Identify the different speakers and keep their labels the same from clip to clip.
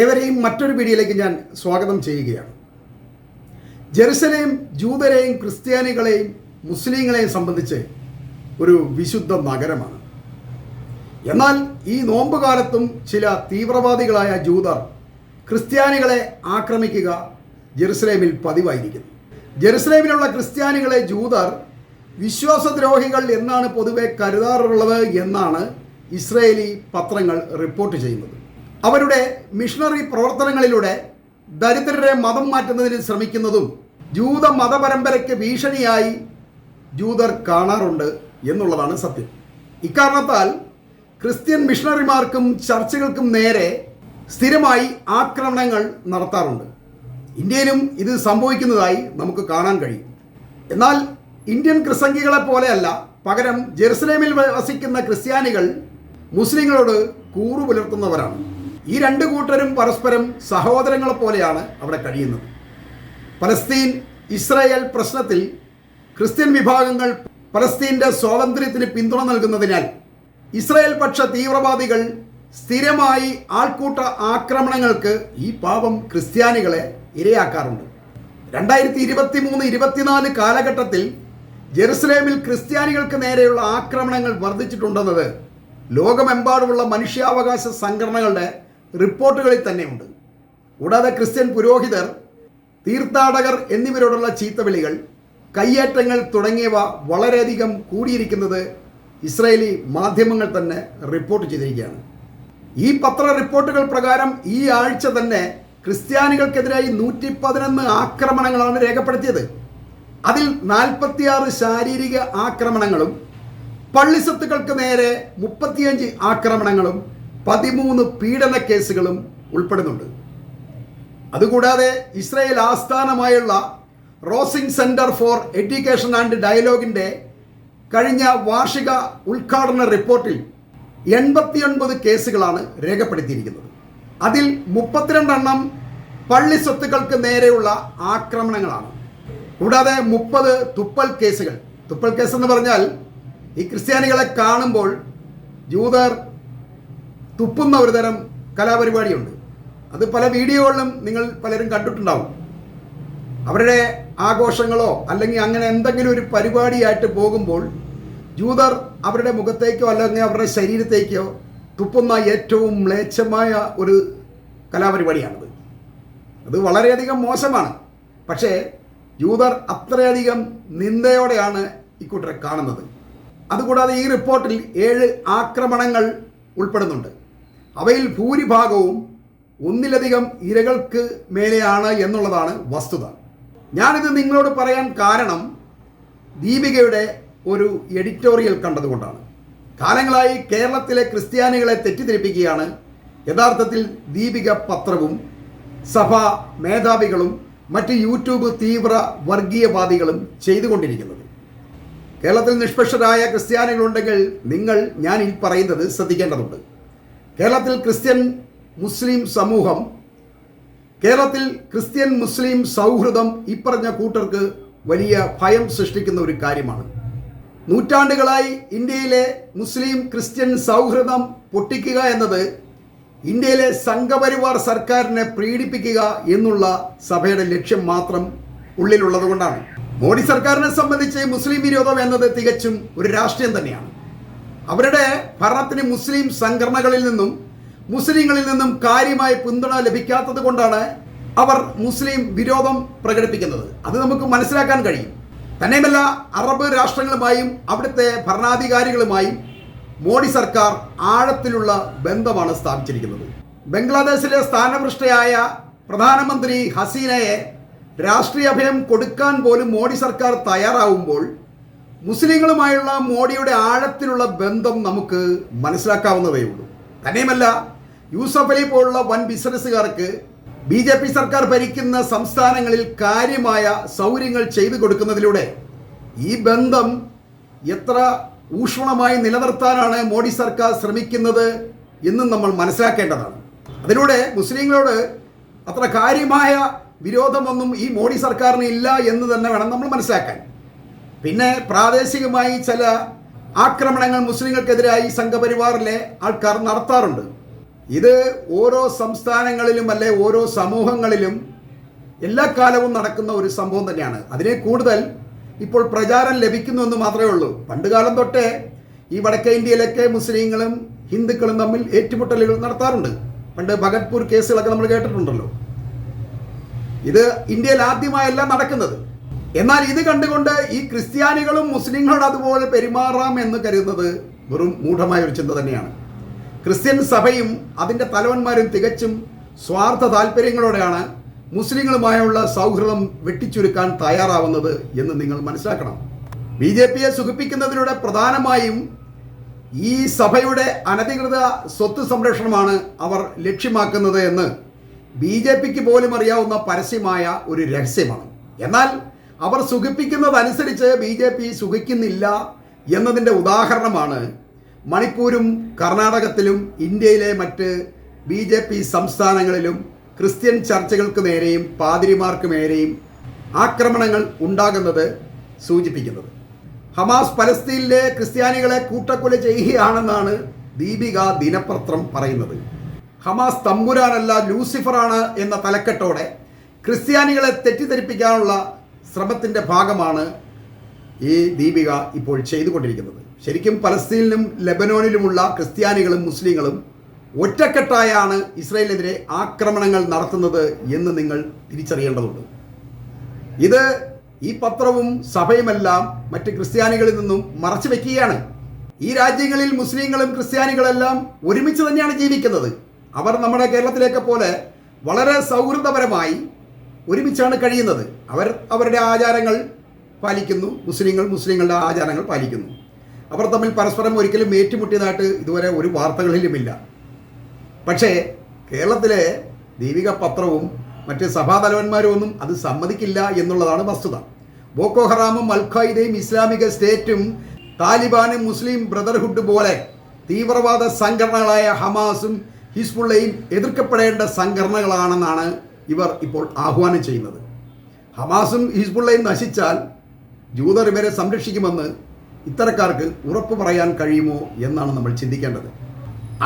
Speaker 1: ഏവരെയും മറ്റൊരു വീഡിയോയിലേക്ക് ഞാൻ സ്വാഗതം ചെയ്യുകയാണ്. ജെറുസലേം ജൂതരെയും ക്രിസ്ത്യാനികളെയും മുസ്ലിങ്ങളെയും സംബന്ധിച്ച് ഒരു വിശുദ്ധ നഗരമാണ്. എന്നാൽ ഈ നോമ്പ് കാലത്തും ചില തീവ്രവാദികളായ ജൂതർ ക്രിസ്ത്യാനികളെ ആക്രമിക്കുക ജെറുസലേമിൽ പതിവായിരിക്കുന്നു. ജെറുസലേമിലുള്ള ക്രിസ്ത്യാനികളെ ജൂതർ വിശ്വാസദ്രോഹികൾ എന്നാണ് പൊതുവെ കരുതാറുള്ളത് എന്നാണ് ഇസ്രയേലി പത്രങ്ങൾ റിപ്പോർട്ട് ചെയ്യുന്നത്. അവരുടെ മിഷണറി പ്രവർത്തനങ്ങളിലൂടെ ദരിദ്രരെ മതം മാറ്റുന്നതിന് ശ്രമിക്കുന്നതും ജൂത മതപരമ്പരയ്ക്ക് ഭീഷണിയായി ജൂതർ കാണാറുണ്ട് എന്നുള്ളതാണ് സത്യം. ഇക്കാരണത്താൽ ക്രിസ്ത്യൻ മിഷണറിമാർക്കും ചർച്ചകൾക്കും നേരെ സ്ഥിരമായി ആക്രമണങ്ങൾ നടത്താറുണ്ട്. ഇന്ത്യയിലും ഇത് സംഭവിക്കുന്നതായി നമുക്ക് കാണാൻ കഴിയും. എന്നാൽ ഇന്ത്യൻ ക്രിസംഗികളെ പോലെയല്ല പകരം ജെറുസലേമിൽ വസിക്കുന്ന ക്രിസ്ത്യാനികൾ മുസ്ലിങ്ങളോട് കൂറു പുലർത്തുന്നവരാണ് ഈ രണ്ട് കൂട്ടരും പരസ്പരം സഹോദരങ്ങളെ പോലെയാണ് അവിടെ കഴിയുന്നത്. പലസ്തീൻ ഇസ്രായേൽ പ്രശ്നത്തിൽ ക്രിസ്ത്യൻ വിഭാഗങ്ങൾ പലസ്തീന്റെ സ്വാതന്ത്ര്യത്തിന് പിന്തുണ നൽകുന്നതിനാൽ ഇസ്രായേൽ പക്ഷ തീവ്രവാദികൾ സ്ഥിരമായി ആൾക്കൂട്ട ആക്രമണങ്ങൾക്ക് ഈ പാവം ക്രിസ്ത്യാനികളെ ഇരയാക്കാറുണ്ട്. രണ്ടായിരത്തി ഇരുപത്തി മൂന്ന് ഇരുപത്തിനാല് കാലഘട്ടത്തിൽ ജെറുസലേമിൽ ക്രിസ്ത്യാനികൾക്ക് നേരെയുള്ള ആക്രമണങ്ങൾ വർദ്ധിച്ചിട്ടുണ്ടെന്നത് ലോകമെമ്പാടുമുള്ള മനുഷ്യാവകാശ സംഘടനകളുടെ റിപ്പോർട്ടുകളിൽ തന്നെയുണ്ട്. കൂടാതെ ക്രിസ്ത്യൻ പുരോഹിതർ തീർത്ഥാടകർ എന്നിവരോടുള്ള ചീത്തവിളികൾ കയ്യേറ്റങ്ങൾ തുടങ്ങിയവ വളരെയധികം കൂടിയിരിക്കുന്നത് ഇസ്രയേലി മാധ്യമങ്ങൾ തന്നെ റിപ്പോർട്ട് ചെയ്തിരിക്കുകയാണ്. ഈ പത്ര റിപ്പോർട്ടുകൾ പ്രകാരം ഈ ആഴ്ച തന്നെ ക്രിസ്ത്യാനികൾക്കെതിരായി നൂറ്റി പതിനൊന്ന് ആക്രമണങ്ങളാണ് രേഖപ്പെടുത്തിയത്. അതിൽ നാൽപ്പത്തിയാറ് ശാരീരിക ആക്രമണങ്ങളും പള്ളിസ്വത്തുക്കൾക്ക് നേരെ മുപ്പത്തിയഞ്ച് ആക്രമണങ്ങളും പതിമൂന്ന് പീഡന കേസുകളും ഉൾപ്പെടുന്നുണ്ട്. അതുകൂടാതെ ഇസ്രയേൽ ആസ്ഥാനമായുള്ള Rossing center for education and ഡയലോഗിന്റെ കഴിഞ്ഞ വാർഷിക ഉദ്ഘാടന റിപ്പോർട്ടിൽ എൺപത്തിയൊൻപത് കേസുകളാണ് രേഖപ്പെടുത്തിയിരിക്കുന്നത്. അതിൽ മുപ്പത്തിരണ്ടെണ്ണം പള്ളി സ്വത്തുക്കൾക്ക് നേരെയുള്ള ആക്രമണങ്ങളാണ്. കൂടാതെ മുപ്പത് തുപ്പൽ കേസുകൾ. തുപ്പൽ കേസ് എന്ന് പറഞ്ഞാൽ ഈ ക്രിസ്ത്യാനികളെ കാണുമ്പോൾ ജൂതർ തുപ്പുന്ന ഒരു തരം കലാപരിപാടിയുണ്ട്. അത് പല വീഡിയോകളിലും നിങ്ങൾ പലരും കണ്ടിട്ടുണ്ടാവും. അവരുടെ ആഘോഷങ്ങളോ അല്ലെങ്കിൽ അങ്ങനെ എന്തെങ്കിലും ഒരു പരിപാടിയായിട്ട് പോകുമ്പോൾ ജൂതർ അവരുടെ മുഖത്തേക്കോ അല്ലെങ്കിൽ അവരുടെ ശരീരത്തേക്കോ തുപ്പുന്ന ഏറ്റവും മ്ലേച്ഛമായ ഒരു കലാപരിപാടിയാണത്. അത് വളരെയധികം മോശമാണ്. പക്ഷേ ജൂതർ അത്രയധികം നിന്ദയോടെയാണ് ഇക്കൂട്ടരെ കാണുന്നത്. അതുകൂടാതെ ഈ റിപ്പോർട്ടിൽ ഏഴ് ആക്രമണങ്ങൾ ഉൾപ്പെടുന്നുണ്ട്. അവയിൽ ഭൂരിഭാഗവും ഒന്നിലധികം ഇരകൾക്ക് മേലെയാണ് എന്നുള്ളതാണ് വസ്തുത. ഞാനിത് നിങ്ങളോട് പറയാൻ കാരണം ദീപികയുടെ ഒരു എഡിറ്റോറിയൽ കണ്ടതുകൊണ്ടാണ്. കാലങ്ങളായി കേരളത്തിലെ ക്രിസ്ത്യാനികളെ തെറ്റിദ്ധരിപ്പിക്കുകയാണ്. യഥാർത്ഥത്തിൽ ദീപിക പത്രവും സഭാ മേധാവികളും മറ്റ് യൂട്യൂബ് തീവ്ര വർഗീയവാദികളും ചെയ്തുകൊണ്ടിരിക്കുന്നത്. കേരളത്തിൽ നിഷ്പക്ഷരായ ക്രിസ്ത്യാനികളുണ്ടെങ്കിൽ നിങ്ങൾ ഞാൻ ഈ പറയുന്നത് ശ്രദ്ധിക്കേണ്ടതുണ്ട്. കേരളത്തിൽ ക്രിസ്ത്യൻ മുസ്ലിം സമൂഹം കേരളത്തിൽ ക്രിസ്ത്യൻ മുസ്ലിം സൗഹൃദം ഇപ്പറഞ്ഞ കൂട്ടർക്ക് വലിയ ഭയം സൃഷ്ടിക്കുന്ന ഒരു കാര്യമാണ്. നൂറ്റാണ്ടുകളായി ഇന്ത്യയിലെ മുസ്ലിം ക്രിസ്ത്യൻ സൗഹൃദം പൊട്ടിക്കുക എന്നത് ഇന്ത്യയിലെ സംഘപരിവാർ സർക്കാരിനെ പ്രീഡിപ്പിക്കുക എന്നുള്ള സഭയുടെ ലക്ഷ്യം മാത്രം ഉള്ളിലുള്ളത് കൊണ്ടാണ് മോഡി സർക്കാരിനെ സംബന്ധിച്ച് മുസ്ലിം വിരോധം എന്നത് തികച്ചും ഒരു രാഷ്ട്രീയം തന്നെയാണ്. അവരുടെ ഭരണത്തിന് മുസ്ലിം സംഘടനകളിൽ നിന്നും മുസ്ലിങ്ങളിൽ നിന്നും കാര്യമായ പിന്തുണ ലഭിക്കാത്തത് കൊണ്ടാണ് അവർ മുസ്ലിം വിരോധം പ്രകടിപ്പിക്കുന്നത്. അത് നമുക്ക് മനസ്സിലാക്കാൻ കഴിയും. തന്നെയുമല്ല അറബ് രാഷ്ട്രങ്ങളുമായും അവിടുത്തെ ഭരണാധികാരികളുമായും മോഡി സർക്കാർ ആഴത്തിലുള്ള ബന്ധമാണ് സ്ഥാപിച്ചിരിക്കുന്നത്. ബംഗ്ലാദേശിലെ സ്ഥാനപൃഷ്ടയായ പ്രധാനമന്ത്രി ഹസീനയെ രാഷ്ട്രീയ അഭയം കൊടുക്കാൻ പോലും മോഡി സർക്കാർ തയ്യാറാവുമ്പോൾ മുസ്ലിങ്ങളുമായുള്ള മോഡിയുടെ ആഴത്തിലുള്ള ബന്ധം നമുക്ക് മനസ്സിലാക്കാവുന്നതേ ഉള്ളൂ. തന്നെയുമല്ല യൂസഫ് അലി പോലുള്ള വൻ ബിസിനസ്സുകാർക്ക് ബി ജെ പി സർക്കാർ ഭരിക്കുന്ന സംസ്ഥാനങ്ങളിൽ കാര്യമായ സൗകര്യങ്ങൾ ചെയ്തു കൊടുക്കുന്നതിലൂടെ ഈ ബന്ധം എത്ര ഊഷ്മളമായി നിലനിർത്താനാണ് മോഡി സർക്കാർ ശ്രമിക്കുന്നത് എന്നും നമ്മൾ മനസ്സിലാക്കേണ്ടതാണ്. അതിലൂടെ മുസ്ലിങ്ങളോട് അത്ര കാര്യമായ വിരോധമൊന്നും ഈ മോഡി സർക്കാരിന് ഇല്ല എന്ന് തന്നെ വേണം നമ്മൾ മനസ്സിലാക്കാൻ. പിന്നെ പ്രാദേശികമായി ചില ആക്രമണങ്ങൾ മുസ്ലിങ്ങൾക്കെതിരായി സംഘപരിവാറിലെ ആൾക്കാർ നടത്താറുണ്ട്. ഇത് ഓരോ സംസ്ഥാനങ്ങളിലും അല്ലെ ഓരോ സമൂഹങ്ങളിലും എല്ലാ കാലവും നടക്കുന്ന ഒരു സംഭവം തന്നെയാണ്. അതിനെ കൂടുതൽ ഇപ്പോൾ പ്രചാരം ലഭിക്കുന്നു എന്ന് മാത്രമേ ഉള്ളൂ. പണ്ട് കാലം തൊട്ടേ ഈ വടക്കേ ഇന്ത്യയിലൊക്കെ മുസ്ലിങ്ങളും ഹിന്ദുക്കളും തമ്മിൽ ഏറ്റുമുട്ടലുകൾ നടത്താറുണ്ട്. പണ്ട് ഭഗത്പൂർ കേസുകളൊക്കെ നമ്മൾ കേട്ടിട്ടുണ്ടല്ലോ. ഇത് ഇന്ത്യയിൽ ആദ്യമായല്ല നടക്കുന്നത്. എന്നാൽ ഇത് കണ്ടുകൊണ്ട് ഈ ക്രിസ്ത്യാനികളും മുസ്ലിങ്ങളോട് അതുപോലെ പെരുമാറാം എന്ന് കരുതുന്നത് വെറും മൂഢമായ ഒരു ചിന്ത തന്നെയാണ്. ക്രിസ്ത്യൻ സഭയും അതിന്റെ തലവന്മാരും തികച്ചും സ്വാർത്ഥ താല്പര്യങ്ങളോടെയാണ് മുസ്ലിങ്ങളുമായുള്ള സൗഹൃദം വെട്ടിച്ചുരുക്കാൻ തയ്യാറാവുന്നത് എന്ന് നിങ്ങൾ മനസ്സിലാക്കണം. ബി ജെ പിയെ സുഖിപ്പിക്കുന്നതിലൂടെ പ്രധാനമായും ഈ സഭയുടെ അനധികൃത സ്വത്ത് സംരക്ഷണമാണ് അവർ ലക്ഷ്യമാക്കുന്നത് എന്ന് ബി ജെ പിക്ക് പോലും അറിയാവുന്ന പരസ്യമായ ഒരു രഹസ്യമാണ്. എന്നാൽ അവർ സുഖിപ്പിക്കുന്നതനുസരിച്ച് ബി ജെ പി സുഖിക്കുന്നില്ല എന്നതിന്റെ ഉദാഹരണമാണ് മണിപ്പൂരും കർണാടകത്തിലും ഇന്ത്യയിലെ മറ്റ് ബി ജെ പി സംസ്ഥാനങ്ങളിലും ക്രിസ്ത്യൻ ചർച്ചകൾക്ക് നേരെയും പാതിരിമാർക്ക് നേരെയും ആക്രമണങ്ങൾ ഉണ്ടാകുന്നത് സൂചിപ്പിക്കുന്നത്. ഹമാസ് പലസ്തീനിലെ ക്രിസ്ത്യാനികളെ കൂട്ടക്കൊല ചെയ്യുകയാണെന്നാണ് ദീപിക ദിനപത്രം പറയുന്നത്. ഹമാസ് തമ്പുരാനല്ല ലൂസിഫറാണ് എന്ന തലക്കെട്ടോടെ ക്രിസ്ത്യാനികളെ തെറ്റിദ്ധരിപ്പിക്കാനുള്ള ശ്രമത്തിന്റെ ഭാഗമാണ് ഈ ദീപിക ഇപ്പോൾ ചെയ്തുകൊണ്ടിരിക്കുന്നത്. ശരിക്കും പലസ്തീനിലും ലെബനോണിലുമുള്ള ക്രിസ്ത്യാനികളും മുസ്ലിങ്ങളും ഒറ്റക്കെട്ടായാണ് ഇസ്രയേലിനെതിരെ ആക്രമണങ്ങൾ നടത്തുന്നത് എന്ന് നിങ്ങൾ തിരിച്ചറിയേണ്ടതുണ്ട്. ഇത് ഈ പത്രവും സഭയുമെല്ലാം മറ്റ് ക്രിസ്ത്യാനികളിൽ നിന്നും മറച്ചു വെക്കുകയാണ്. ഈ രാജ്യങ്ങളിൽ മുസ്ലിങ്ങളും ക്രിസ്ത്യാനികളെല്ലാം ഒരുമിച്ച് തന്നെയാണ് ജീവിക്കുന്നത്. അവർ നമ്മുടെ കേരളത്തിലേക്ക് പോലെ വളരെ സൗഹൃദപരമായി ഒരുമിച്ചാണ് കഴിയുന്നത്. അവർ അവരുടെ ആചാരങ്ങൾ പാലിക്കുന്നു. മുസ്ലിങ്ങൾ മുസ്ലിങ്ങളുടെ ആചാരങ്ങൾ പാലിക്കുന്നു. അവർ തമ്മിൽ പരസ്പരം ഒരിക്കലും ഏറ്റുമുട്ടിയതായിട്ട് ഇതുവരെ ഒരു വാർത്തകളിലുമില്ല. പക്ഷേ കേരളത്തിലെ ദീപിക പത്രവും മറ്റ് സഭാതലവന്മാരും ഒന്നും അത് സമ്മതിക്കില്ല എന്നുള്ളതാണ് വസ്തുത. ബോക്കോ ഹറാമും അൽഖായിദയും ഇസ്ലാമിക സ്റ്റേറ്റും താലിബാനും മുസ്ലിം ബ്രദർഹുഡ് പോലെ തീവ്രവാദ സംഘടനകളായ ഹമാസും ഹിസ്ബുള്ളയും എതിർക്കപ്പെടേണ്ട സംഘടനകളാണെന്നാണ് ഇവർ ഇപ്പോൾ ആഹ്വാനം ചെയ്യുന്നത്. ഹമാസും ഹിസ്ബുള്ളയും നശിച്ചാൽ ജൂതർ ഇവരെ സംരക്ഷിക്കുമെന്ന് ഇത്തരക്കാർക്ക് ഉറപ്പ് പറയാൻ കഴിയുമോ എന്നാണ് നമ്മൾ ചിന്തിക്കേണ്ടത്.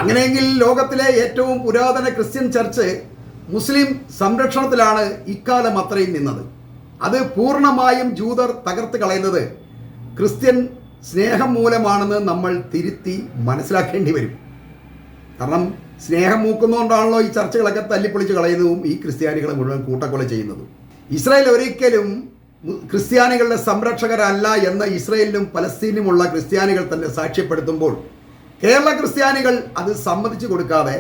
Speaker 1: അങ്ങനെയെങ്കിൽ ലോകത്തിലെ ഏറ്റവും പുരാതന ക്രിസ്ത്യൻ ചർച്ച് മുസ്ലിം സംരക്ഷണത്തിലാണ് ഇക്കാലം അത്രയും നിന്നത്. അത് പൂർണമായും ജൂതർ തകർത്ത് കളയുന്നത് ക്രിസ്ത്യൻ സ്നേഹം മൂലമാണെന്ന് നമ്മൾ തിരുത്തി മനസ്സിലാക്കേണ്ടി വരും. കാരണം സ്നേഹം മൂക്കുന്നതുകൊണ്ടാണല്ലോ ഈ ചർച്ചകളൊക്കെ തല്ലിപ്പൊളിച്ച് കളയുന്നതും ഈ ക്രിസ്ത്യാനികളെ മുഴുവൻ കൂട്ടക്കൊല ചെയ്യുന്നതും. ഇസ്രായേൽ ഒരിക്കലും ക്രിസ്ത്യാനികളുടെ സംരക്ഷകരല്ല എന്ന് ഇസ്രായേലിലും പലസ്തീനിലുമുള്ള ക്രിസ്ത്യാനികൾ തന്നെ സാക്ഷ്യപ്പെടുത്തുമ്പോൾ കേരള ക്രിസ്ത്യാനികൾ അത് സമ്മതിച്ചു കൊടുക്കാതെ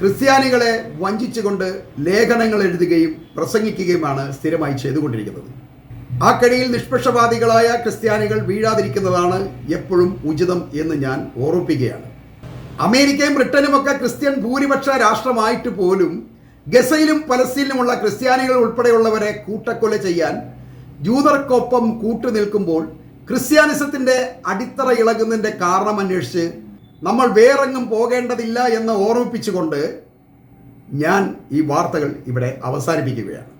Speaker 1: ക്രിസ്ത്യാനികളെ വഞ്ചിച്ചുകൊണ്ട് ലേഖനങ്ങൾ എഴുതുകയും പ്രസംഗിക്കുകയുമാണ് സ്ഥിരമായി ചെയ്തുകൊണ്ടിരിക്കുന്നത്. ആ കഴിയിൽ നിഷ്പക്ഷവാദികളായ ക്രിസ്ത്യാനികൾ വീഴാതിരിക്കുന്നതാണ് എപ്പോഴും ഉചിതം എന്ന് ഞാൻ ഓർമ്മിപ്പിക്കുകയാണ്. അമേരിക്കയും ബ്രിട്ടനും ഒക്കെ ക്രിസ്ത്യൻ ഭൂരിപക്ഷ രാഷ്ട്രമായിട്ട് പോലും ഗസയിലും പലസ്തീനിലുമുള്ള ക്രിസ്ത്യാനികൾ ഉൾപ്പെടെയുള്ളവരെ കൂട്ടക്കൊല ചെയ്യാൻ ജൂതർക്കൊപ്പം കൂട്ടുനിൽക്കുമ്പോൾ ക്രിസ്ത്യാനിസത്തിന്റെ അടിത്തറ ഇളകുന്നതിന്റെ കാരണം അന്വേഷിച്ച് നമ്മൾ വേറെങ്ങും പോകേണ്ടതില്ല എന്ന് ഓർമ്മിപ്പിച്ചുകൊണ്ട് ഞാൻ ഈ വാർത്തകൾ ഇവിടെ അവസാനിപ്പിക്കുകയാണ്.